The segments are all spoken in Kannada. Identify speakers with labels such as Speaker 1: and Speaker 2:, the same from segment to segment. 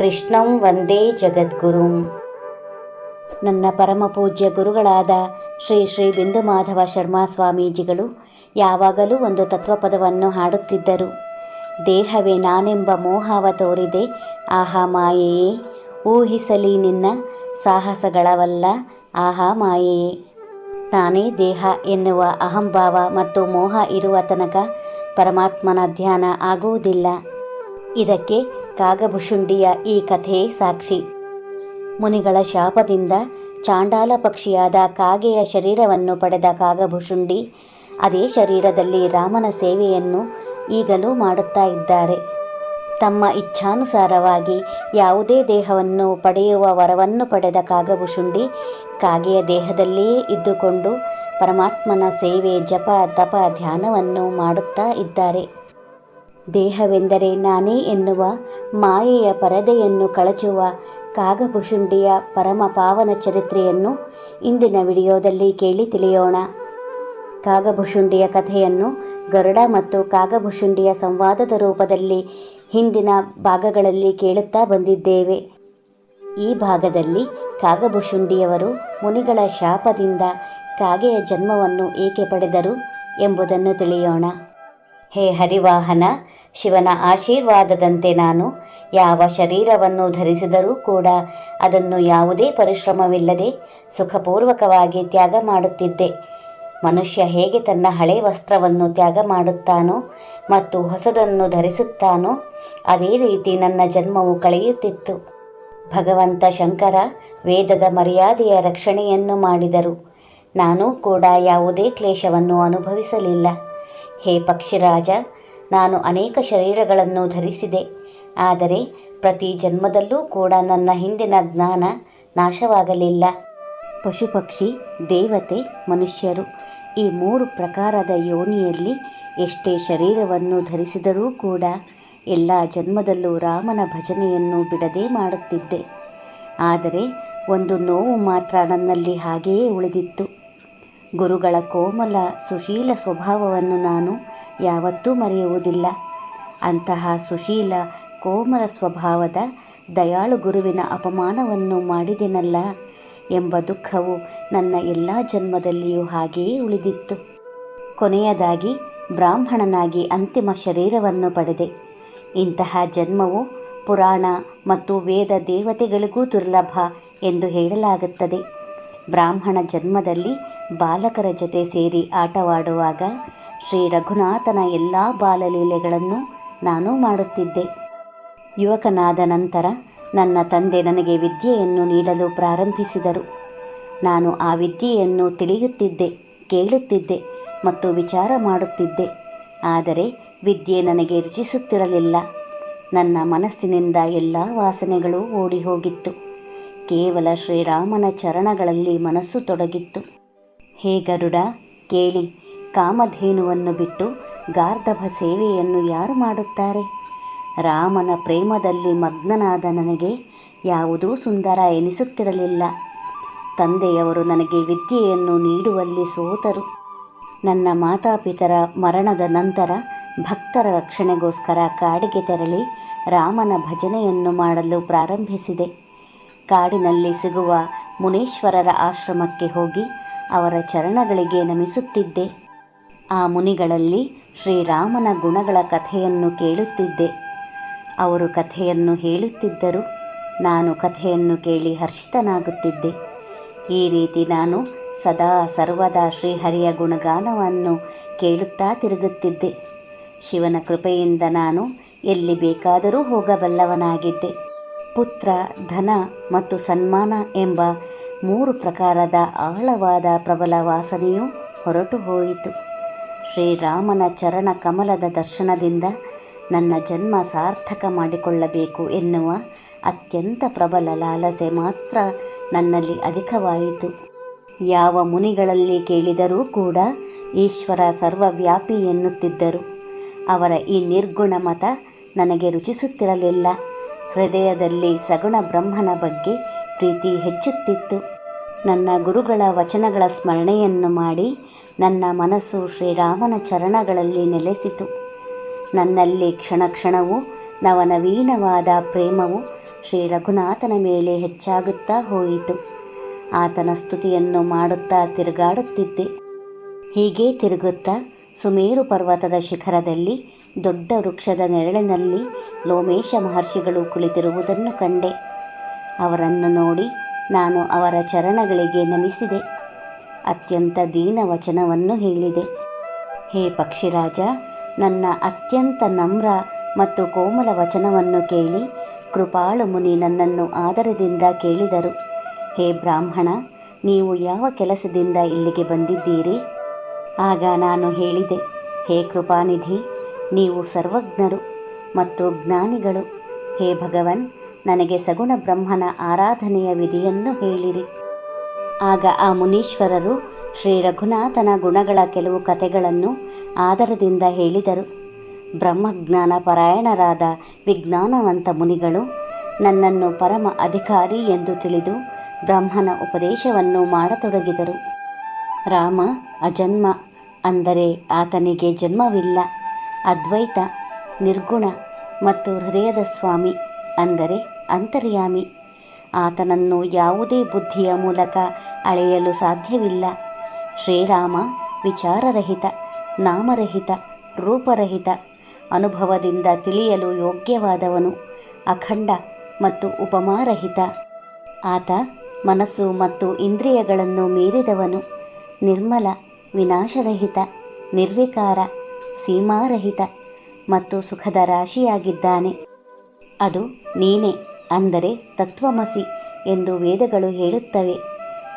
Speaker 1: ಕೃಷ್ಣಂ ವಂದೇ ಜಗದ್ಗುರುಂ. ನನ್ನ ಪರಮ ಪೂಜ್ಯ ಗುರುಗಳಾದ ಶ್ರೀ ಶ್ರೀ ಬಿಂದು ಮಾಧವ ಶರ್ಮಾ ಸ್ವಾಮೀಜಿಗಳು ಯಾವಾಗಲೂ ಒಂದು ತತ್ವಪದವನ್ನು ಹಾಡುತ್ತಿದ್ದರು. ದೇಹವೇ ನಾನೆಂಬ ಮೋಹವ ತೋರಿದೆ, ಆಹಾ ಮಾಯೆಯೇ, ಊಹಿಸಲಿ ನಿನ್ನ ಸಾಹಸಗಳವಲ್ಲ, ಆಹಾ ಮಾಯೆಯೇ. ತಾನೇ ದೇಹ ಎನ್ನುವ ಅಹಂಭಾವ ಮತ್ತು ಮೋಹ ಇರುವ ತನಕ ಪರಮಾತ್ಮನ ಧ್ಯಾನ ಆಗುವುದಿಲ್ಲ. ಇದಕ್ಕೆ ಕಾಗಭುಷುಂಡಿಯ ಈ ಕಥೆ ಸಾಕ್ಷಿ. ಮುನಿಗಳ ಶಾಪದಿಂದ ಚಾಂಡಾಲ ಪಕ್ಷಿಯಾದ ಕಾಗೆಯ ಶರೀರವನ್ನು ಪಡೆದ ಕಾಗಭುಷುಂಡಿ ಅದೇ ಶರೀರದಲ್ಲಿ ರಾಮನ ಸೇವೆಯನ್ನು ಈಗಲೂ ಮಾಡುತ್ತಾ ಇದ್ದಾರೆ. ತಮ್ಮ ಇಚ್ಛಾನುಸಾರವಾಗಿ ಯಾವುದೇ ದೇಹವನ್ನು ಪಡೆಯುವ ವರವನ್ನು ಪಡೆದ ಕಾಗಭುಷುಂಡಿ ಕಾಗೆಯ ದೇಹದಲ್ಲಿಯೇ ಇದ್ದುಕೊಂಡು ಪರಮಾತ್ಮನ ಸೇವೆ, ಜಪ, ತಪ, ಧ್ಯಾನವನ್ನು ಮಾಡುತ್ತಾ ಇದ್ದಾರೆ. ದೇಹವೆಂದರೆ ನಾನೇ ಎನ್ನುವ ಮಾಯೆಯ ಪರದೆಯನ್ನು ಕಳಚುವ ಕಾಗಭುಷುಂಡಿಯ ಪರಮ ಪಾವನ ಚರಿತ್ರೆಯನ್ನು ಇಂದಿನ ವಿಡಿಯೋದಲ್ಲಿ ಕೇಳಿ ತಿಳಿಯೋಣ. ಕಾಗಭುಷುಂಡಿಯ ಕಥೆಯನ್ನು ಗರುಡ ಮತ್ತು ಕಾಗಭುಷುಂಡಿಯ ಸಂವಾದದ ರೂಪದಲ್ಲಿ ಹಿಂದಿನ ಭಾಗಗಳಲ್ಲಿ ಕೇಳುತ್ತಾ ಬಂದಿದ್ದೇವೆ. ಈ ಭಾಗದಲ್ಲಿ ಕಾಗಭುಷುಂಡಿಯವರು ಮುನಿಗಳ ಶಾಪದಿಂದ ಕಾಗೆಯ ಜನ್ಮವನ್ನು ಏಕೆ ಪಡೆದರು ಎಂಬುದನ್ನು ತಿಳಿಯೋಣ. ಹೇ ಹರಿವಾಹನ ಶಿವನ ಆಶೀರ್ವಾದದಂತೆ ನಾನು ಯಾವ ಶರೀರವನ್ನು ಧರಿಸಿದರೂ ಕೂಡ ಅದನ್ನು ಯಾವುದೇ ಪರಿಶ್ರಮವಿಲ್ಲದೆ ಸುಖಪೂರ್ವಕವಾಗಿ ತ್ಯಾಗ ಮಾಡುತ್ತಿದ್ದೆ. ಮನುಷ್ಯ ಹೇಗೆ ತನ್ನ ಹಳೆ ವಸ್ತ್ರವನ್ನು ತ್ಯಾಗ ಮಾಡುತ್ತಾನೋ ಮತ್ತು ಹೊಸದನ್ನು ಧರಿಸುತ್ತಾನೋ ಅದೇ ರೀತಿ ನನ್ನ ಜನ್ಮವು ಕಳೆಯುತ್ತಿತ್ತು. ಭಗವಂತ ಶಂಕರ ವೇದದ ಮರ್ಯಾದೆಯ ರಕ್ಷಣೆಯನ್ನು ಮಾಡಿದರು. ನಾನು ಕೂಡ ಯಾವುದೇ ಕ್ಲೇಶವನ್ನು ಅನುಭವಿಸಲಿಲ್ಲ. ಹೇ ಪಕ್ಷಿರಾಜ ನಾನು ಅನೇಕ ಶರೀರಗಳನ್ನು ಧರಿಸಿದೆ. ಆದರೆ ಪ್ರತಿ ಜನ್ಮದಲ್ಲೂ ಕೂಡ ನನ್ನ ಹಿಂದಿನ ಜ್ಞಾನ ನಾಶವಾಗಲಿಲ್ಲ. ಪಶುಪಕ್ಷಿ, ದೇವತೆ, ಮನುಷ್ಯರು ಈ ಮೂರು ಪ್ರಕಾರದ ಯೋನಿಯಲ್ಲಿ ಎಷ್ಟೇ ಶರೀರವನ್ನು ಧರಿಸಿದರೂ ಕೂಡ ಎಲ್ಲ ಜನ್ಮದಲ್ಲೂ ರಾಮನ ಭಜನೆಯನ್ನು ಬಿಡದೇ ಮಾಡುತ್ತಿದ್ದೆ. ಆದರೆ ಒಂದು ನೋವು ಮಾತ್ರ ನನ್ನಲ್ಲಿ ಹಾಗೆಯೇ ಉಳಿದಿತ್ತು. ಗುರುಗಳ ಕೋಮಲ, ಸುಶೀಲ ಸ್ವಭಾವವನ್ನು ನಾನು ಯಾವತ್ತೂ ಮರೆಯುವುದಿಲ್ಲ. ಅಂತಹ ಸುಶೀಲ, ಕೋಮಲ ಸ್ವಭಾವದ, ದಯಾಳು ಗುರುವಿನ ಅಪಮಾನವನ್ನು ಮಾಡಿದೆನಲ್ಲ ಎಂಬ ದುಃಖವು ನನ್ನ ಎಲ್ಲ ಜನ್ಮದಲ್ಲಿಯೂ ಹಾಗೆಯೇ ಉಳಿದಿತ್ತು. ಕೊನೆಯದಾಗಿ, ಬ್ರಾಹ್ಮಣನಾಗಿ ಅಂತಿಮ ಶರೀರವನ್ನು ಪಡೆದೆ. ಇಂತಹ ಜನ್ಮವು ಪುರಾಣ ಮತ್ತು ವೇದ ದೇವತೆಗಳಿಗೂ ದುರ್ಲಭ ಎಂದು ಹೇಳಲಾಗುತ್ತದೆ. ಬ್ರಾಹ್ಮಣ ಜನ್ಮದಲ್ಲಿ ಬಾಲಕರ ಜೊತೆ ಸೇರಿ ಆಟವಾಡುವಾಗ ಶ್ರೀ ರಘುನಾಥನ ಎಲ್ಲ ಬಾಲಲೀಲೆಗಳನ್ನು ನಾನು ಮಾಡುತ್ತಿದ್ದೆ. ಯುವಕನಾದ ನಂತರ ನನ್ನ ತಂದೆ ನನಗೆ ವಿದ್ಯೆಯನ್ನು ನೀಡಲು ಪ್ರಾರಂಭಿಸಿದರು. ನಾನು ಆ ವಿದ್ಯೆಯನ್ನು ತಿಳಿಯುತ್ತಿದ್ದೆ, ಕೇಳುತ್ತಿದ್ದೆ ಮತ್ತು ವಿಚಾರ ಮಾಡುತ್ತಿದ್ದೆ. ಆದರೆ ವಿದ್ಯೆ ನನಗೆ ರುಚಿಸುತ್ತಿರಲಿಲ್ಲ. ನನ್ನ ಮನಸ್ಸಿನಿಂದ ಎಲ್ಲ ವಾಸನೆಗಳು ಓಡಿ ಹೋಗಿತ್ತು ಕೇವಲ ಶ್ರೀರಾಮನ ಚರಣಗಳಲ್ಲಿ ಮನಸ್ಸು ತೊಡಗಿತ್ತು. ಹೇ ಗರುಡ, ಕೇಳಿ ಕಾಮಧೇನುವನ್ನು ಬಿಟ್ಟು ಗಾರ್ಧಭ ಸೇವೆಯನ್ನು ಯಾರು ಮಾಡುತ್ತಾರೆ? ರಾಮನ ಪ್ರೇಮದಲ್ಲಿ ಮಗ್ನನಾದ ನನಗೆ ಯಾವುದೂ ಸುಂದರ ಎನಿಸುತ್ತಿರಲಿಲ್ಲ. ತಂದೆಯವರು ನನಗೆ ವಿದ್ಯೆಯನ್ನು ನೀಡುವಲ್ಲಿ ಸೋತರು. ನನ್ನ ಮಾತಾಪಿತರ ಮರಣದ ನಂತರ ಭಕ್ತರ ರಕ್ಷಣೆಗೋಸ್ಕರ ಕಾಡಿಗೆ ತೆರಳಿ ರಾಮನ ಭಜನೆಯನ್ನು ಮಾಡಲು ಪ್ರಾರಂಭಿಸಿದೆ. ಕಾಡಿನಲ್ಲಿ ಸಿಗುವ ಮುನೇಶ್ವರರ ಆಶ್ರಮಕ್ಕೆ ಹೋಗಿ ಅವರ ಚರಣಗಳಿಗೆ ನಮಿಸುತ್ತಿದ್ದೆ. ಆ ಮುನಿಗಳಲ್ಲಿ ಶ್ರೀರಾಮನ ಗುಣಗಳ ಕಥೆಯನ್ನು ಕೇಳುತ್ತಿದ್ದೆ. ಅವರು ಕಥೆಯನ್ನು ಹೇಳುತ್ತಿದ್ದರು. ನಾನು ಕಥೆಯನ್ನು ಕೇಳಿ ಹರ್ಷಿತನಾಗುತ್ತಿದ್ದೆ. ಈ ರೀತಿ ನಾನು ಸದಾ ಸರ್ವದಾ ಶ್ರೀಹರಿಯ ಗುಣಗಾನವನ್ನು ಕೇಳುತ್ತಾ ತಿರುಗುತ್ತಿದ್ದೆ. ಶಿವನ ಕೃಪೆಯಿಂದ ನಾನು ಎಲ್ಲಿ ಬೇಕಾದರೂ ಹೋಗಬಲ್ಲವನಾಗಿದ್ದೆ. ಪುತ್ರ, ಧನ ಮತ್ತು ಸನ್ಮಾನ ಎಂಬ ಮೂರು ಪ್ರಕಾರದ ಆಳವಾದ ಪ್ರಬಲ ವಾಸನೆಯು ಹೊರಟು ಹೋಯಿತು ಶ್ರೀರಾಮನ ಚರಣ ಕಮಲದ ದರ್ಶನದಿಂದ ನನ್ನ ಜನ್ಮ ಸಾರ್ಥಕ ಮಾಡಿಕೊಳ್ಳಬೇಕು ಎನ್ನುವ ಅತ್ಯಂತ ಪ್ರಬಲ ಲಾಲಸೆ ಮಾತ್ರ ನನ್ನಲ್ಲಿ ಅಧಿಕವಾಯಿತು. ಯಾವ ಮುನಿಗಳಲ್ಲಿ ಕೇಳಿದರೂ ಕೂಡ ಈಶ್ವರ ಸರ್ವವ್ಯಾಪಿ ಎನ್ನುತ್ತಿದ್ದರು. ಅವರ ಈ ನಿರ್ಗುಣ ಮತ ನನಗೆ ರುಚಿಸುತ್ತಿರಲಿಲ್ಲ. ಹೃದಯದಲ್ಲಿ ಸಗುಣ ಬ್ರಹ್ಮನ ಬಗ್ಗೆ ಪ್ರೀತಿ ಹೆಚ್ಚುತ್ತಿತ್ತು. ನನ್ನ ಗುರುಗಳ ವಚನಗಳ ಸ್ಮರಣೆಯನ್ನು ಮಾಡಿ ನನ್ನ ಮನಸ್ಸು ಶ್ರೀರಾಮನ ಚರಣಗಳಲ್ಲಿ ನೆಲೆಸಿತು. ನನ್ನಲ್ಲಿ ಕ್ಷಣ ಕ್ಷಣವೂ ನವನವೀನವಾದ ಪ್ರೇಮವು ಶ್ರೀ ರಘುನಾಥನ ಮೇಲೆ ಹೆಚ್ಚಾಗುತ್ತಾ ಹೋಯಿತು. ಆತನ ಸ್ತುತಿಯನ್ನು ಮಾಡುತ್ತಾ ತಿರುಗಾಡುತ್ತಿದ್ದೆ. ಹೀಗೆ ತಿರುಗುತ್ತಾ ಸುಮೇರು ಪರ್ವತದ ಶಿಖರದಲ್ಲಿ, ದೊಡ್ಡ ವೃಕ್ಷದ ನೆರಳಿನಲ್ಲಿ ಲೋಮೇಶ ಮಹರ್ಷಿಗಳು ಕುಳಿತಿರುವುದನ್ನು ಕಂಡೆ. ಅವರನ್ನು ನೋಡಿ ನಾನು ಅವರ ಚರಣಗಳಿಗೆ ನಮಿಸಿದೆ. ಅತ್ಯಂತ ದೀನ ವಚನವನ್ನು ಹೇಳಿದೆ. ಹೇ ಪಕ್ಷಿರಾಜ, ನನ್ನ ಅತ್ಯಂತ ನಮ್ರ ಮತ್ತು ಕೋಮಲ ವಚನವನ್ನು ಕೇಳಿ ಕೃಪಾಳು ಮುನಿ ನನ್ನನ್ನು ಆದರದಿಂದ ಕೇಳಿದರು. ಹೇ ಬ್ರಾಹ್ಮಣ, ನೀವು ಯಾವ ಕೆಲಸದಿಂದ ಇಲ್ಲಿಗೆ ಬಂದಿದ್ದೀರಿ? ಆಗ ನಾನು ಹೇಳಿದೆ, ಹೇ ಕೃಪಾನಿಧಿ, ನೀವು ಸರ್ವಜ್ಞರು ಮತ್ತು ಜ್ಞಾನಿಗಳು. ಹೇ ಭಗವನ್ ನನಗೆ ಸಗುಣ ಬ್ರಹ್ಮನ ಆರಾಧನೆಯ ವಿಧಿಯನ್ನು ಹೇಳಿರಿ. ಆಗ ಆ ಮುನೀಶ್ವರರು ಶ್ರೀ ರಘುನಾಥನ ಗುಣಗಳ ಕೆಲವು ಕಥೆಗಳನ್ನು ಆದರದಿಂದ ಹೇಳಿದರು. ಬ್ರಹ್ಮಜ್ಞಾನ ಪರಾಯಣರಾದ ವಿಜ್ಞಾನವಂತ ಮುನಿಗಳು ನನ್ನನ್ನು ಪರಮ ಅಧಿಕಾರಿ ಎಂದು ತಿಳಿದು ಬ್ರಹ್ಮನ ಉಪದೇಶವನ್ನು ಮಾಡತೊಡಗಿದರು. ರಾಮ, ಅಜನ್ಮ ಅಂದರೆ ಆತನಿಗೆ ಜನ್ಮವಿಲ್ಲ, ಅದ್ವೈತ, ನಿರ್ಗುಣ ಮತ್ತು ಹೃದಯದ ಸ್ವಾಮಿ. ಅಂದರೆ ಅಂತರ್ಯಾಮಿ. ಆತನನ್ನು ಯಾವುದೇ ಬುದ್ಧಿಯ ಮೂಲಕ ಅಳೆಯಲು ಸಾಧ್ಯವಿಲ್ಲ. ಶ್ರೀರಾಮ ವಿಚಾರರಹಿತ, ನಾಮರಹಿತ, ರೂಪರಹಿತ, ಅನುಭವದಿಂದ ತಿಳಿಯಲು ಯೋಗ್ಯವಾದವನು, ಅಖಂಡ ಮತ್ತು ಉಪಮಾರಹಿತ. ಆತ ಮನಸ್ಸು ಮತ್ತು ಇಂದ್ರಿಯಗಳನ್ನು ಮೀರಿದವನು, ನಿರ್ಮಲ, ವಿನಾಶರಹಿತ, ನಿರ್ವಿಕಾರ, ಸೀಮಾರಹಿತ ಮತ್ತು ಸುಖದ ರಾಶಿಯಾಗಿದ್ದಾನೆ. ಅದು ನೀನೇ ಅಂದರೆ ತತ್ವಮಸಿ ಎಂದು ವೇದಗಳು ಹೇಳುತ್ತವೆ.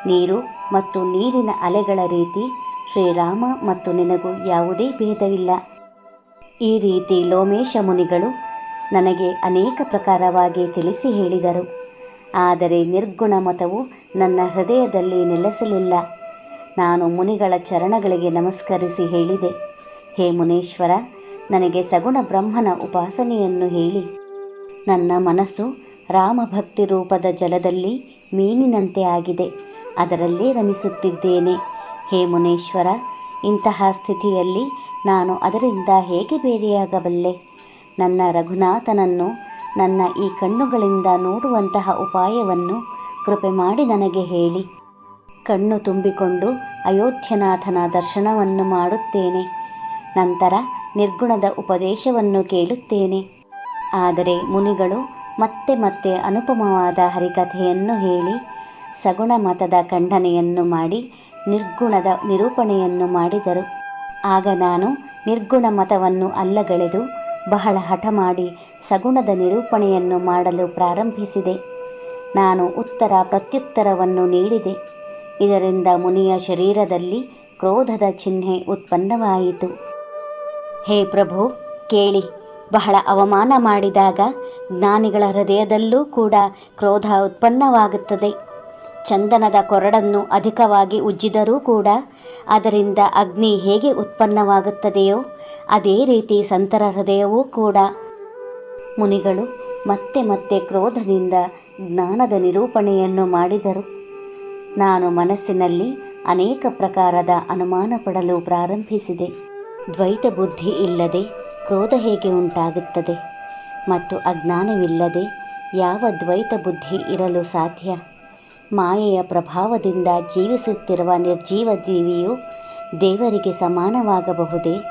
Speaker 1: ನೀರು ಮತ್ತು ನೀರಿನ ಅಲೆಗಳ ರೀತಿ ಶ್ರೀರಾಮ ಮತ್ತು ನಿನಗೂ ಯಾವುದೇ ಭೇದವಿಲ್ಲ. ಈ ರೀತಿ ಲೋಮೇಶ ಮುನಿಗಳು ನನಗೆ ಅನೇಕ ಪ್ರಕಾರವಾಗಿ ತಿಳಿಸಿ ಹೇಳಿದರು. ಆದರೆ ನಿರ್ಗುಣ ಮತವು ನನ್ನ ಹೃದಯದಲ್ಲಿ ನೆಲೆಸಲಿಲ್ಲ. ನಾನು ಮುನಿಗಳ ಚರಣಗಳಿಗೆ ನಮಸ್ಕರಿಸಿ ಹೇಳಿದೆ. ಹೇ ಮುನೇಶ್ವರ, ನನಗೆ ಸಗುಣ ಬ್ರಹ್ಮನ ಉಪಾಸನೆಯನ್ನು ಹೇಳಿ. ನನ್ನ ಮನಸ್ಸು ರಾಮಭಕ್ತಿ ರೂಪದ ಜಲದಲ್ಲಿ ಮೀನಿನಂತೆ ಆಗಿದೆ. ಅದರಲ್ಲೇ ರಮಿಸುತ್ತಿದ್ದೇನೆ. ಹೇ ಮುನೇಶ್ವರ, ಇಂತಹ ಸ್ಥಿತಿಯಲ್ಲಿ ನಾನು ಅದರಿಂದ ಹೇಗೆ ಬೇರೆಯಾಗಬಲ್ಲೆ? ನನ್ನ ರಘುನಾಥನನ್ನು, ನನ್ನ ಈ ಕಣ್ಣುಗಳಿಂದ ನೋಡುವಂತಹ ಉಪಾಯವನ್ನು ಕೃಪೆ ಮಾಡಿ ನನಗೆ ಹೇಳಿ. ಕಣ್ಣು ತುಂಬಿಕೊಂಡು ಅಯೋಧ್ಯನಾಥನ ದರ್ಶನವನ್ನು ಮಾಡುತ್ತೇನೆ. ನಂತರ ನಿರ್ಗುಣದ ಉಪದೇಶವನ್ನು ಕೇಳುತ್ತೇನೆ. ಆದರೆ ಮುನಿಗಳು ಮತ್ತೆ ಮತ್ತೆ ಅನುಪಮವಾದ ಹರಿಕಥೆಯನ್ನು ಹೇಳಿ, ಸಗುಣ ಮತದ ಖಂಡನೆಯನ್ನು ಮಾಡಿ, ನಿರ್ಗುಣದ ನಿರೂಪಣೆಯನ್ನು ಮಾಡಿದರು. ಆಗ ನಾನು ನಿರ್ಗುಣ ಮತವನ್ನು ಅಲ್ಲಗಳೆದು ಬಹಳ ಹಠ ಮಾಡಿ ಸಗುಣದ ನಿರೂಪಣೆಯನ್ನು ಮಾಡಲು ಪ್ರಾರಂಭಿಸಿದೆ. ನಾನು ಉತ್ತರ ಪ್ರತ್ಯುತ್ತರವನ್ನು ನೀಡಿದೆ. ಇದರಿಂದ ಮುನಿಯ ಶರೀರದಲ್ಲಿ ಕ್ರೋಧದ ಚಿಹ್ನೆ ಉತ್ಪನ್ನವಾಯಿತು. ಹೇ ಪ್ರಭು, ಕೇಳಿ. ಬಹಳ ಅವಮಾನ ಮಾಡಿದಾಗ ಜ್ಞಾನಿಗಳ ಹೃದಯದಲ್ಲೂ ಕೂಡ ಕ್ರೋಧ ಉತ್ಪನ್ನವಾಗುತ್ತದೆ. ಚಂದನದ ಕೊರಡನ್ನು ಅಧಿಕವಾಗಿ ಉಜ್ಜಿದರೂ ಕೂಡ ಅದರಿಂದ ಅಗ್ನಿ ಹೇಗೆ ಉತ್ಪನ್ನವಾಗುತ್ತದೆಯೋ ಅದೇ ರೀತಿ ಸಂತರ ಹೃದಯವೂ ಕೂಡ. ಮುನಿಗಳು ಮತ್ತೆ ಮತ್ತೆ ಕ್ರೋಧದಿಂದ ಜ್ಞಾನದ ನಿರೂಪಣೆಯನ್ನು ಮಾಡಿದರು. ನಾನು ಮನಸ್ಸಿನಲ್ಲಿ ಅನೇಕ ಪ್ರಕಾರದ ಅನುಮಾನ ಪಡಲು ಪ್ರಾರಂಭಿಸಿದೆ. ದ್ವೈತ ಬುದ್ಧಿ ಇಲ್ಲದೆ ಕ್ರೋಧ ಹೇಗೆ ಉಂಟಾಗುತ್ತದೆ? ಮತ್ತು ಅಜ್ಞಾನವಿಲ್ಲದೆ ಯಾವ ದ್ವೈತ ಬುದ್ಧಿ ಇರಲು ಸಾಧ್ಯ? ಮಾಯೆಯ ಪ್ರಭಾವದಿಂದ ಜೀವಿಸುತ್ತಿರುವ ನಿರ್ಜೀವ ಜೀವಿಯು ದೇವರಿಗೆ ಸಮಾನವಾಗಬಹುದೇ?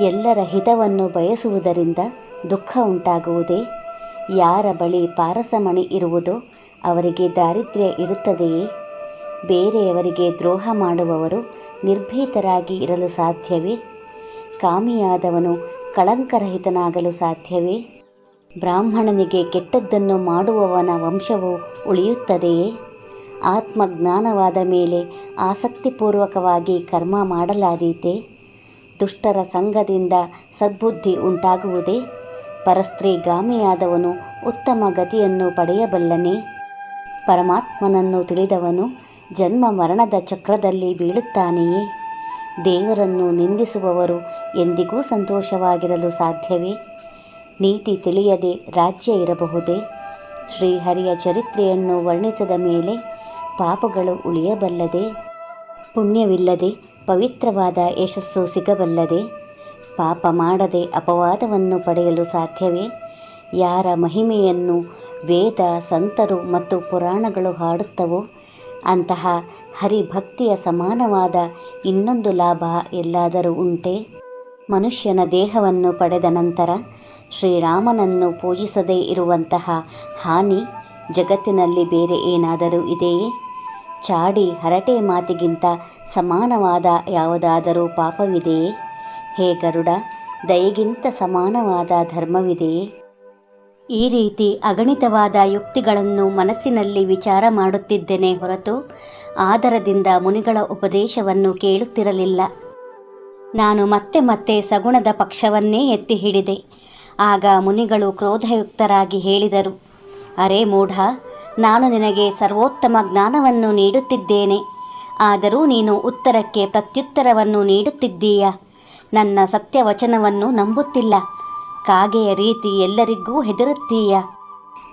Speaker 1: ಎಲ್ಲರ ಹಿತವನ್ನು ಬಯಸುವುದರಿಂದ ದುಃಖ ಉಂಟಾಗುವುದೇ? ಯಾರ ಬಳಿ ಪಾರಸಮಣಿ ಇರುವುದೋ ಅವರಿಗೆ ದಾರಿದ್ರ್ಯ ಇರುತ್ತದೆಯೇ? ಬೇರೆಯವರಿಗೆ ದ್ರೋಹ ಮಾಡುವವರು ನಿರ್ಭೀತರಾಗಿ ಇರಲು ಸಾಧ್ಯವೇ? ಕಾಮಿಯಾದವನು ಕಳಂಕರಹಿತನಾಗಲು ಸಾಧ್ಯವೇ? ಬ್ರಾಹ್ಮಣನಿಗೆ ಕೆಟ್ಟದ್ದನ್ನು ಮಾಡುವವನ ವಂಶವು ಉಳಿಯುತ್ತದೆಯೇ? ಆತ್ಮಜ್ಞಾನವಾದ ಮೇಲೆ ಆಸಕ್ತಿಪೂರ್ವಕವಾಗಿ ಕರ್ಮ ಮಾಡಲಾದೀತೆ? ದುಷ್ಟರ ಸಂಘದಿಂದ ಸದ್ಬುದ್ಧಿ ಉಂಟಾಗುವುದೇ? ಪರಸ್ತ್ರೀಗಾಮಿಯಾದವನು ಉತ್ತಮ ಗತಿಯನ್ನು ಪಡೆಯಬಲ್ಲನೆ? ಪರಮಾತ್ಮನನ್ನು ತಿಳಿದವನು ಜನ್ಮ ಮರಣದ ಚಕ್ರದಲ್ಲಿ ಬೀಳುತ್ತಾನೆಯೇ? ದೇವರನ್ನು ನಿಂದಿಸುವವರು ಎಂದಿಗೂ ಸಂತೋಷವಾಗಿರಲು ಸಾಧ್ಯವೇ? ನೀತಿ ತಿಳಿಯದೆ ರಾಜ್ಯ ಇರಬಹುದೇ? ಶ್ರೀಹರಿಯ ಚರಿತ್ರೆಯನ್ನು ವರ್ಣಿಸಿದ ಮೇಲೆ ಪಾಪಗಳು ಉಳಿಯಬಲ್ಲದೆ, ಪುಣ್ಯವಿಲ್ಲದೆ, ಪವಿತ್ರವಾದ ಯಶಸ್ಸು ಸಿಗಬಲ್ಲದೆ, ಪಾಪ ಮಾಡದೆ ಅಪವಾದವನ್ನು ಪಡೆಯಲು ಸಾಧ್ಯವೇ? ಯಾರ ಮಹಿಮೆಯನ್ನು ವೇದ, ಸಂತರು ಮತ್ತು ಪುರಾಣಗಳು ಹಾಡುತ್ತವೋ, ಅಂತಹ ಹರಿಭಕ್ತಿಯ ಸಮಾನವಾದ ಇನ್ನೊಂದು ಲಾಭ ಎಲ್ಲಾದರೂ ಉಂಟೆ? ಮನುಷ್ಯನ ದೇಹವನ್ನು ಪಡೆದ ನಂತರ ಶ್ರೀರಾಮನನ್ನು ಪೂಜಿಸದೇ ಇರುವಂತಹ ಹಾನಿ ಜಗತ್ತಿನಲ್ಲಿ ಬೇರೆ ಏನಾದರೂ ಇದೆಯೇ? ಚಾಡಿ ಹರಟೆ ಮಾತಿಗಿಂತ ಸಮಾನವಾದ ಯಾವುದಾದರೂ ಪಾಪವಿದೆಯೇ? ಹೇ ಗರುಡ, ದಯೆಗಿಂತ ಸಮಾನವಾದ ಧರ್ಮವಿದೆಯೇ? ಈ ರೀತಿ ಅಗಣಿತವಾದ ಯುಕ್ತಿಗಳನ್ನು ಮನಸ್ಸಿನಲ್ಲಿ ವಿಚಾರ ಮಾಡುತ್ತಿದ್ದೇನೆ ಹೊರತು ಆದರದಿಂದ ಮುನಿಗಳ ಉಪದೇಶವನ್ನು ಕೇಳುತ್ತಿರಲಿಲ್ಲ. ನಾನು ಮತ್ತೆ ಮತ್ತೆ ಸಗುಣದ ಪಕ್ಷವನ್ನೇ ಎತ್ತಿ ಹಿಡಿದೆ. ಆಗ ಮುನಿಗಳು ಕ್ರೋಧಯುಕ್ತರಾಗಿ ಹೇಳಿದರು, ಅರೆ ಮೂಢ, ನಾನು ನಿನಗೆ ಸರ್ವೋತ್ತಮ ಜ್ಞಾನವನ್ನು ನೀಡುತ್ತಿದ್ದೇನೆ. ಆದರೂ ನೀನು ಉತ್ತರಕ್ಕೆ ಪ್ರತ್ಯುತ್ತರವನ್ನು ನೀಡುತ್ತಿದ್ದೀಯ? ನನ್ನ ಸತ್ಯವಚನವನ್ನು ನಂಬುತ್ತಿಲ್ಲ. ಕಾಗೆಯ ರೀತಿ ಎಲ್ಲರಿಗೂ ಹೆದರುತ್ತೀಯ?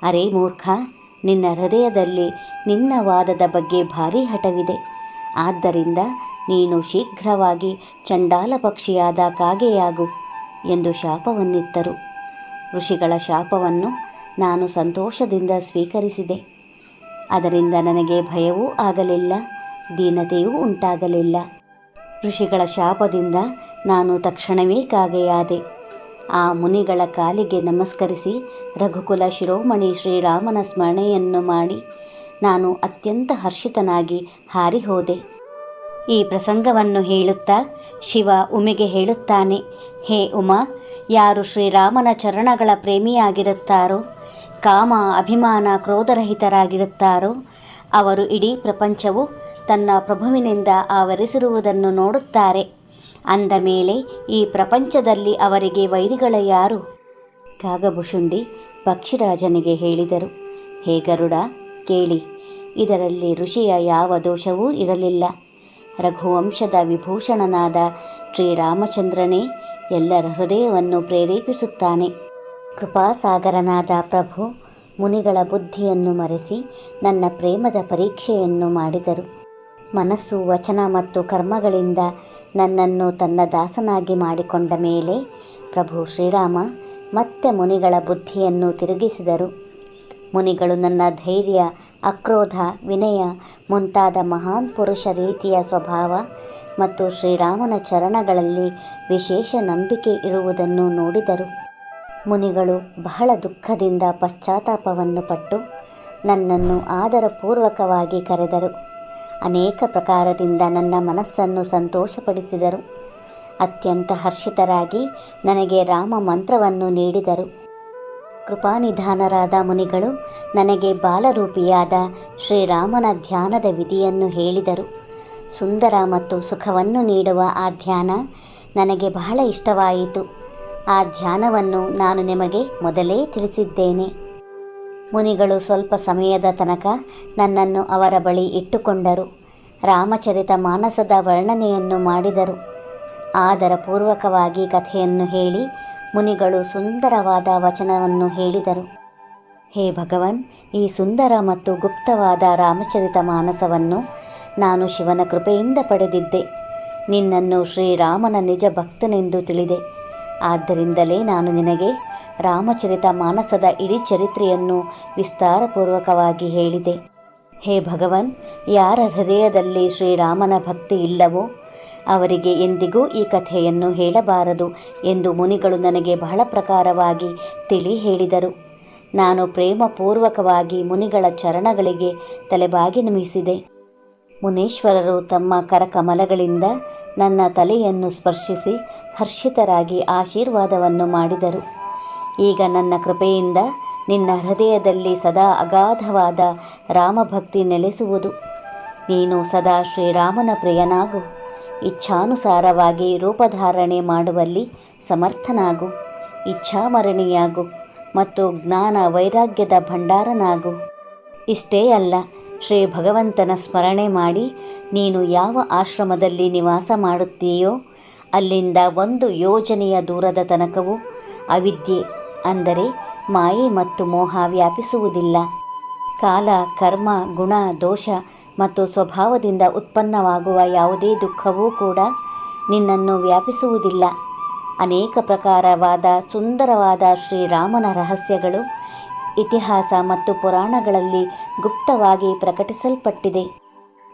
Speaker 1: ಅರೆ ಮೂರ್ಖ, ನಿನ್ನ ಹೃದಯದಲ್ಲಿ ನಿನ್ನ ವಾದದ ಬಗ್ಗೆ ಭಾರೀ ಹಠವಿದೆ ಆದ್ದರಿಂದ ನೀನು ಶೀಘ್ರವಾಗಿ ಚಂಡಾಲ ಪಕ್ಷಿಯಾದ ಕಾಗೆಯಾಗು ಎಂದು ಶಾಪವನ್ನಿತ್ತರು. ಋಷಿಗಳ ಶಾಪವನ್ನು ನಾನು ಸಂತೋಷದಿಂದ ಸ್ವೀಕರಿಸಿದೆ. ಅದರಿಂದ ನನಗೆ ಭಯವೂ ಆಗಲಿಲ್ಲ, ದೀನತೆಯೂ ಉಂಟಾಗಲಿಲ್ಲ. ಋಷಿಗಳ ಶಾಪದಿಂದ ನಾನು ತಕ್ಷಣವೇ ಕಾಗೆಯಾದೆ. ಆ ಮುನಿಗಳ ಕಾಲಿಗೆ ನಮಸ್ಕರಿಸಿ ರಘುಕುಲ ಶಿರೋಮಣಿ ಶ್ರೀರಾಮನ ಸ್ಮರಣೆಯನ್ನು ಮಾಡಿ ನಾನು ಅತ್ಯಂತ ಹರ್ಷಿತನಾಗಿ ಹಾರಿ ಹೋದೆ ಈ ಪ್ರಸಂಗವನ್ನು ಹೇಳುತ್ತಾ ಶಿವ ಉಮೆಗೆ ಹೇಳುತ್ತಾನೆ, ಹೇ ಉಮಾ, ಯಾರು ಶ್ರೀರಾಮನ ಚರಣಗಳ ಪ್ರೇಮಿಯಾಗಿರುತ್ತಾರೋ, ಕಾಮ, ಅಭಿಮಾನ, ಕ್ರೋಧರಹಿತರಾಗಿರುತ್ತಾರೋ, ಅವರು ಇಡೀ ಪ್ರಪಂಚವು ತನ್ನ ಪ್ರಭುವಿನಿಂದ ಆವರಿಸಿರುವುದನ್ನು ನೋಡುತ್ತಾರೆ. ಅಂದ ಮೇಲೆ ಈ ಪ್ರಪಂಚದಲ್ಲಿ ಅವರಿಗೆ ವೈರಿಗಳ ಯಾರು? ಕಾಗಭುಷುಂಡಿ ಪಕ್ಷಿರಾಜನಿಗೆ ಹೇಳಿದರು, ಹೇ ಗರುಡ, ಕೇಳಿ, ಇದರಲ್ಲಿ ಋಷಿಯ ಯಾವ ದೋಷವೂ ಇರಲಿಲ್ಲ. ರಘುವಂಶದ ವಿಭೂಷಣನಾದ ಶ್ರೀರಾಮಚಂದ್ರನೇ ಎಲ್ಲರ ಹೃದಯವನ್ನು ಪ್ರೇರೇಪಿಸುತ್ತಾನೆ. ಕೃಪಾಸಾಗರನಾದ ಪ್ರಭು ಮುನಿಗಳ ಬುದ್ಧಿಯನ್ನು ಮರೆಸಿ ನನ್ನ ಪ್ರೇಮದ ಪರೀಕ್ಷೆಯನ್ನು ಮಾಡಿದರು. ಮನಸ್ಸು, ವಚನ ಮತ್ತು ಕರ್ಮಗಳಿಂದ ನನ್ನನ್ನು ತನ್ನ ದಾಸನಾಗಿ ಮಾಡಿಕೊಂಡ ಮೇಲೆ ಪ್ರಭು ಶ್ರೀರಾಮ ಮತ್ತೆ ಮುನಿಗಳ ಬುದ್ಧಿಯನ್ನು ತಿರುಗಿಸಿದರು. ಮುನಿಗಳು ನನ್ನ ಧೈರ್ಯ, ಅಕ್ರೋಧ, ವಿನಯ, ಮುಂತಾದ ಮಹಾನ್ ಪುರುಷ ರೀತಿಯ ಸ್ವಭಾವ ಮತ್ತು ಶ್ರೀರಾಮನ ಚರಣಗಳಲ್ಲಿ ವಿಶೇಷ ನಂಬಿಕೆ ಇರುವುದನ್ನು ನೋಡಿದರು. ಮುನಿಗಳು ಬಹಳ ದುಃಖದಿಂದ ಪಶ್ಚಾತ್ತಾಪವನ್ನು ಪಟ್ಟು ನನ್ನನ್ನು ಆದರಪೂರ್ವಕವಾಗಿ ಕರೆದರು. ಅನೇಕ ಪ್ರಕಾರದಿಂದ ನನ್ನ ಮನಸ್ಸನ್ನು ಸಂತೋಷಪಡಿಸಿದರು. ಅತ್ಯಂತ ಹರ್ಷಿತರಾಗಿ ನನಗೆ ರಾಮ ಮಂತ್ರವನ್ನು ನೀಡಿದರು. ಕೃಪಾನಿಧಾನರಾದ ಮುನಿಗಳು ನನಗೆ ಬಾಲರೂಪಿಯಾದ ಶ್ರೀರಾಮನ ಧ್ಯಾನದ ವಿಧಿಯನ್ನು ಹೇಳಿದರು. ಸುಂದರ ಮತ್ತು ಸುಖವನ್ನು ನೀಡುವ ಆ ಧ್ಯಾನ ನನಗೆ ಬಹಳ ಇಷ್ಟವಾಯಿತು. ಆ ಧ್ಯಾನವನ್ನು ನಾನು ನಿಮಗೆ ಮೊದಲೇ ತಿಳಿಸಿದ್ದೇನೆ. ಮುನಿಗಳು ಸ್ವಲ್ಪ ಸಮಯದ ತನಕ ನನ್ನನ್ನು ಅವರ ಬಳಿ ಇಟ್ಟುಕೊಂಡರು. ರಾಮಚರಿತ ಮಾನಸದ ವರ್ಣನೆಯನ್ನು ಮಾಡಿದರು. ಆದರ ಪೂರ್ವಕವಾಗಿ ಕಥೆಯನ್ನು ಹೇಳಿ ಮುನಿಗಳು ಸುಂದರವಾದ ವಚನವನ್ನು ಹೇಳಿದರು. ಹೇ ಭಗವನ್, ಈ ಸುಂದರ ಮತ್ತು ಗುಪ್ತವಾದ ರಾಮಚರಿತ ಮಾನಸವನ್ನು ನಾನು ಶಿವನ ಕೃಪೆಯಿಂದ ಪಡೆದಿದ್ದೆ. ನಿನ್ನನ್ನು ಶ್ರೀರಾಮನ ನಿಜ ಭಕ್ತನೆಂದು ತಿಳಿದೆ. ಆದ್ದರಿಂದಲೇ ನಾನು ನಿನಗೆ ರಾಮಚರಿತ ಮಾನಸದ ಇಡೀ ಚರಿತ್ರೆಯನ್ನು ವಿಸ್ತಾರಪೂರ್ವಕವಾಗಿ ಹೇಳಿದೆ. ಹೇ ಭಗವನ್, ಯಾರ ಹೃದಯದಲ್ಲಿ ಶ್ರೀರಾಮನ ಭಕ್ತಿ ಇಲ್ಲವೋ ಅವರಿಗೆ ಎಂದಿಗೂ ಈ ಕಥೆಯನ್ನು ಹೇಳಬಾರದು ಎಂದು ಮುನಿಗಳು ನನಗೆ ಬಹಳ ಪ್ರಕಾರವಾಗಿ ತಿಳಿ ಹೇಳಿದರು. ನಾನು ಪ್ರೇಮಪೂರ್ವಕವಾಗಿ ಮುನಿಗಳ ಚರಣಗಳಿಗೆ ತಲೆಬಾಗಿ ನಮಿಸಿದೆ. ಮುನೀಶ್ವರರು ತಮ್ಮ ಕರಕಮಲಗಳಿಂದ ನನ್ನ ತಲೆಯನ್ನು ಸ್ಪರ್ಶಿಸಿ ಹರ್ಷಿತರಾಗಿ ಆಶೀರ್ವಾದವನ್ನು ಮಾಡಿದರು. ಈಗ ನನ್ನ ಕೃಪೆಯಿಂದ ನಿನ್ನ ಹೃದಯದಲ್ಲಿ ಸದಾ ಅಗಾಧವಾದ ರಾಮಭಕ್ತಿ ನೆಲೆಸುವುದು. ನೀನು ಸದಾ ಶ್ರೀರಾಮನ ಪ್ರಿಯನಾಗು. ಇಚ್ಛಾನುಸಾರವಾಗಿ ರೂಪಧಾರಣೆ ಮಾಡುವಲ್ಲಿ ಸಮರ್ಥನಾಗು. ಇಚ್ಛಾಮರಣಿಯಾಗು ಮತ್ತು ಜ್ಞಾನ ವೈರಾಗ್ಯದ ಭಂಡಾರನಾಗು. ಇಷ್ಟೇ ಅಲ್ಲ, ಶ್ರೀ ಭಗವಂತನ ಸ್ಮರಣೆ ಮಾಡಿ ನೀನು ಯಾವ ಆಶ್ರಮದಲ್ಲಿ ನಿವಾಸ ಮಾಡುತ್ತೀಯೋ, ಅಲ್ಲಿಂದ ಒಂದು ಯೋಜನೆಯ ದೂರದ ತನಕವೂ ಅವಿದ್ಯೆ, ಅಂದರೆ ಮಾಯೆ ಮತ್ತು ಮೋಹ ವ್ಯಾಪಿಸುವುದಿಲ್ಲ. ಕಾಲ, ಕರ್ಮ, ಗುಣ, ದೋಷ ಮತ್ತು ಸ್ವಭಾವದಿಂದ ಉತ್ಪನ್ನವಾಗುವ ಯಾವುದೇ ದುಃಖವೂ ಕೂಡ ನಿನ್ನನ್ನು ವ್ಯಾಪಿಸುವುದಿಲ್ಲ. ಅನೇಕ ಪ್ರಕಾರವಾದ ಸುಂದರವಾದ ಶ್ರೀರಾಮನ ರಹಸ್ಯಗಳು ಇತಿಹಾಸ ಮತ್ತು ಪುರಾಣಗಳಲ್ಲಿ ಗುಪ್ತವಾಗಿ ಪ್ರಕಟಿಸಲ್ಪಟ್ಟಿದೆ.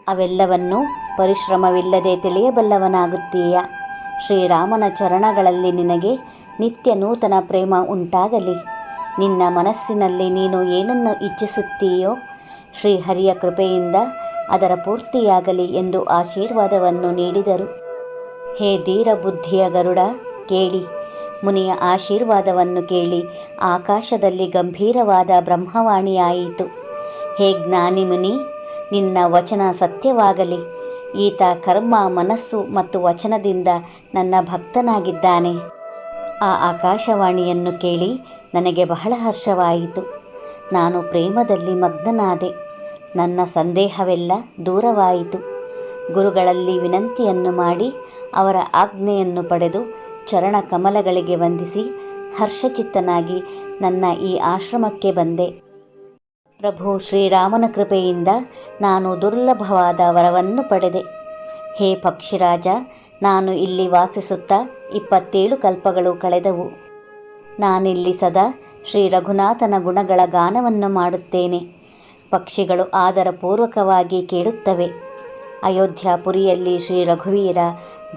Speaker 1: ಅವೆಲ್ಲವನ್ನೂ ಪರಿಶ್ರಮವಿಲ್ಲದೆ ತಿಳಿಯಬಲ್ಲವನಾಗುತ್ತೀಯ. ಶ್ರೀರಾಮನ ಚರಣಗಳಲ್ಲಿ ನಿನಗೆ ನಿತ್ಯ ನೂತನ ಪ್ರೇಮ ಉಂಟಾಗಲಿ. ನಿನ್ನ ಮನಸ್ಸಿನಲ್ಲಿ ನೀನು ಏನನ್ನು ಇಚ್ಛಿಸುತ್ತೀಯೋ ಶ್ರೀಹರಿಯ ಕೃಪೆಯಿಂದ ಅದರ ಪೂರ್ತಿಯಾಗಲಿ ಎಂದು ಆಶೀರ್ವಾದವನ್ನು ನೀಡಿದರು. ಹೇ ಧೀರ ಬುದ್ಧಿಯ ಗರುಡ, ಕೇಳಿ. ಮುನಿಯ ಆಶೀರ್ವಾದವನ್ನು ಕೇಳಿ ಆಕಾಶದಲ್ಲಿ ಗಂಭೀರವಾದ ಬ್ರಹ್ಮವಾಣಿಯಾಯಿತು. ಹೇ ಜ್ಞಾನಿ ಮುನಿ, ನಿನ್ನ ವಚನ ಸತ್ಯವಾಗಲಿ. ಈತ ಕರ್ಮ, ಮನಸ್ಸು ಮತ್ತು ವಚನದಿಂದ ನನ್ನ ಭಕ್ತನಾಗಿದ್ದಾನೆ. ಆ ಆಕಾಶವಾಣಿಯನ್ನು ಕೇಳಿ ನನಗೆ ಬಹಳ ಹರ್ಷವಾಯಿತು. ನಾನು ಪ್ರೇಮದಲ್ಲಿ ಮಗ್ನನಾದೆ. ನನ್ನ ಸಂದೇಹವೆಲ್ಲ ದೂರವಾಯಿತು. ಗುರುಗಳಲ್ಲಿ ವಿನಂತಿಯನ್ನು ಮಾಡಿ ಅವರ ಆಜ್ಞೆಯನ್ನು ಪಡೆದು ಚರಣ ಕಮಲಗಳಿಗೆ ವಂದಿಸಿ ಹರ್ಷಚಿತ್ತನಾಗಿ ನನ್ನ ಈ ಆಶ್ರಮಕ್ಕೆ ಬಂದೆ. ಪ್ರಭು ಶ್ರೀರಾಮನ ಕೃಪೆಯಿಂದ ನಾನು ದುರ್ಲಭವಾದ ವರವನ್ನು ಪಡೆದೆ. ಹೇ ಪಕ್ಷಿರಾಜ, ನಾನು ಇಲ್ಲಿ ವಾಸಿಸುತ್ತಾ ಇಪ್ಪತ್ತೇಳು ಕಲ್ಪಗಳು ಕಳೆದವು. ನಾನಿಲ್ಲಿ ಸದಾ ಶ್ರೀ ರಘುನಾಥನ ಗುಣಗಳ ಗಾನವನ್ನು ಮಾಡುತ್ತೇನೆ. ಪಕ್ಷಿಗಳು ಆದರಪೂರ್ವಕವಾಗಿ ಕೇಳುತ್ತವೆ. ಅಯೋಧ್ಯಾಪುರಿಯಲ್ಲಿ ಶ್ರೀ ರಘುವೀರ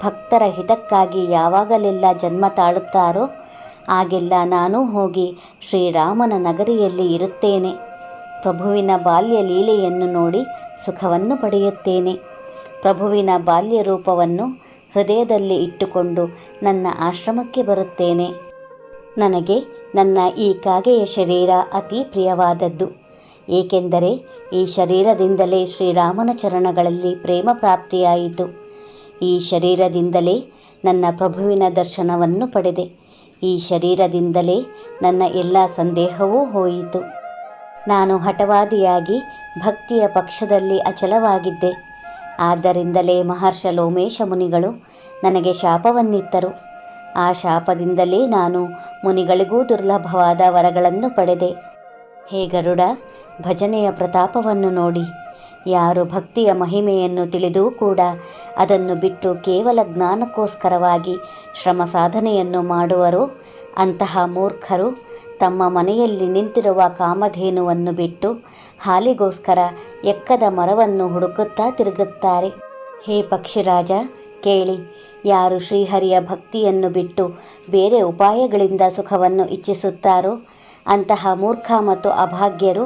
Speaker 1: ಭಕ್ತರ ಹಿತಕ್ಕಾಗಿ ಯಾವಾಗಲೆಲ್ಲ ಜನ್ಮ ತಾಳುತ್ತಾರೋ ಆಗೆಲ್ಲ ನಾನು ಹೋಗಿ ಶ್ರೀರಾಮನ ನಗರಿಯಲ್ಲಿ ಇರುತ್ತೇನೆ. ಪ್ರಭುವಿನ ಬಾಲ್ಯ ಲೀಲೆಯನ್ನು ನೋಡಿ ಸುಖವನ್ನು ಪಡೆಯುತ್ತೇನೆ. ಪ್ರಭುವಿನ ಬಾಲ್ಯ ರೂಪವನ್ನು ಹೃದಯದಲ್ಲಿ ಇಟ್ಟುಕೊಂಡು ನನ್ನ ಆಶ್ರಮಕ್ಕೆ ಬರುತ್ತೇನೆ. ನನಗೆ ನನ್ನ ಈ ಕಾಗೆಯ ಶರೀರ ಅತಿ ಪ್ರಿಯವಾದದ್ದು. ಏಕೆಂದರೆ ಈ ಶರೀರದಿಂದಲೇ ಶ್ರೀರಾಮನ ಚರಣಗಳಲ್ಲಿ ಪ್ರೇಮ ಪ್ರಾಪ್ತಿಯಾಯಿತು. ಈ ಶರೀರದಿಂದಲೇ ನನ್ನ ಪ್ರಭುವಿನ ದರ್ಶನವನ್ನು ಪಡೆದೆ. ಈ ಶರೀರದಿಂದಲೇ ನನ್ನ ಎಲ್ಲ ಸಂದೇಹವೂ ಹೋಯಿತು. ನಾನು ಹಠವಾದಿಯಾಗಿ ಭಕ್ತಿಯ ಪಕ್ಷದಲ್ಲಿ ಅಚಲವಾಗಿದ್ದೆ. ಆದ್ದರಿಂದಲೇ ಮಹರ್ಷ ಲೋಮೇಶ ಮುನಿಗಳು ನನಗೆ ಶಾಪವನ್ನಿತ್ತರು. ಆ ಶಾಪದಿಂದಲೇ ನಾನು ಮುನಿಗಳಿಗೂ ದುರ್ಲಭವಾದ ವರಗಳನ್ನು ಪಡೆದೆ. ಹೇ ಗರುಡ ಭಜನೆಯ ಪ್ರತಾಪವನ್ನು ನೋಡಿ. ಯಾರು ಭಕ್ತಿಯ ಮಹಿಮೆಯನ್ನು ತಿಳಿದೂ ಕೂಡ ಅದನ್ನು ಬಿಟ್ಟು ಕೇವಲ ಜ್ಞಾನಕ್ಕೋಸ್ಕರವಾಗಿ ಶ್ರಮ ಸಾಧನೆಯನ್ನು ಮಾಡುವರು, ಅಂತಹ ಮೂರ್ಖರು ತಮ್ಮ ಮನೆಯಲ್ಲಿ ನಿಂತಿರುವ ಕಾಮಧೇನುವನ್ನು ಬಿಟ್ಟು ಹಾಲಿಗೋಸ್ಕರ ಎಕ್ಕದ ಮರವನ್ನು ಹುಡುಕುತ್ತಾ ತಿರುಗುತ್ತಾರೆ. ಹೇ ಪಕ್ಷಿರಾಜ, ಕೇಳಿ, ಯಾರು ಶ್ರೀಹರಿಯ ಭಕ್ತಿಯನ್ನು ಬಿಟ್ಟು ಬೇರೆ ಉಪಾಯಗಳಿಂದ ಸುಖವನ್ನು ಇಚ್ಛಿಸುತ್ತಾರೋ, ಅಂತಹ ಮೂರ್ಖ ಮತ್ತು ಅಭಾಗ್ಯರು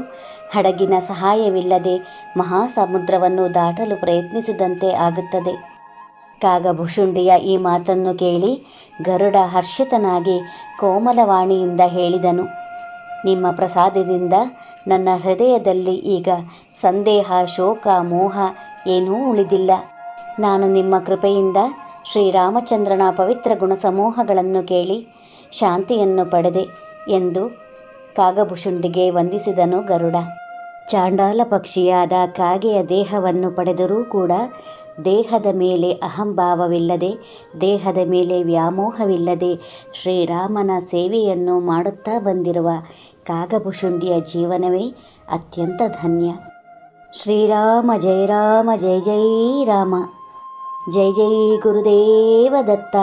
Speaker 1: ಹಡಗಿನ ಸಹಾಯವಿಲ್ಲದೆ ಮಹಾಸಮುದ್ರವನ್ನು ದಾಟಲು ಪ್ರಯತ್ನಿಸಿದಂತೆ ಆಗುತ್ತದೆ. ಕಾಗಭುಷುಂಡಿಯ ಈ ಮಾತನ್ನು ಕೇಳಿ ಗರುಡ ಹರ್ಷಿತನಾಗಿ ಕೋಮಲವಾಣಿಯಿಂದ ಹೇಳಿದನು, ನಿಮ್ಮ ಪ್ರಸಾದದಿಂದ ನನ್ನ ಹೃದಯದಲ್ಲಿ ಈಗ ಸಂದೇಹ, ಶೋಕ, ಮೋಹ ಏನೂ ಉಳಿದಿಲ್ಲ. ನಾನು ನಿಮ್ಮ ಕೃಪೆಯಿಂದ ಶ್ರೀರಾಮಚಂದ್ರನ ಪವಿತ್ರ ಗುಣಸಮೂಹಗಳನ್ನು ಕೇಳಿ ಶಾಂತಿಯನ್ನು ಪಡೆದೆ ಎಂದು ಕಾಗಭುಷುಂಡಿಗೆ ವಂದಿಸಿದನು ಗರುಡ. ಚಾಂಡಾಲ ಪಕ್ಷಿಯಾದ ಕಾಗೆಯ ದೇಹವನ್ನು ಪಡೆದರೂ ಕೂಡ ದೇಹದ ಮೇಲೆ ಅಹಂಭಾವವಿಲ್ಲದೆ, ದೇಹದ ಮೇಲೆ ವ್ಯಾಮೋಹವಿಲ್ಲದೆ ಶ್ರೀರಾಮನ ಸೇವೆಯನ್ನು ಮಾಡುತ್ತಾ ಬಂದಿರುವ ಕಾಗಭುಷುಂಡಿಯ ಜೀವನವೇ ಅತ್ಯಂತ ಧನ್ಯ. ಶ್ರೀರಾಮ ಜಯ ರಾಮ ಜಯ ಜೈ ರಾಮ. ಜೈ ಜೈ ಗುರುದೇವ ದತ್ತ.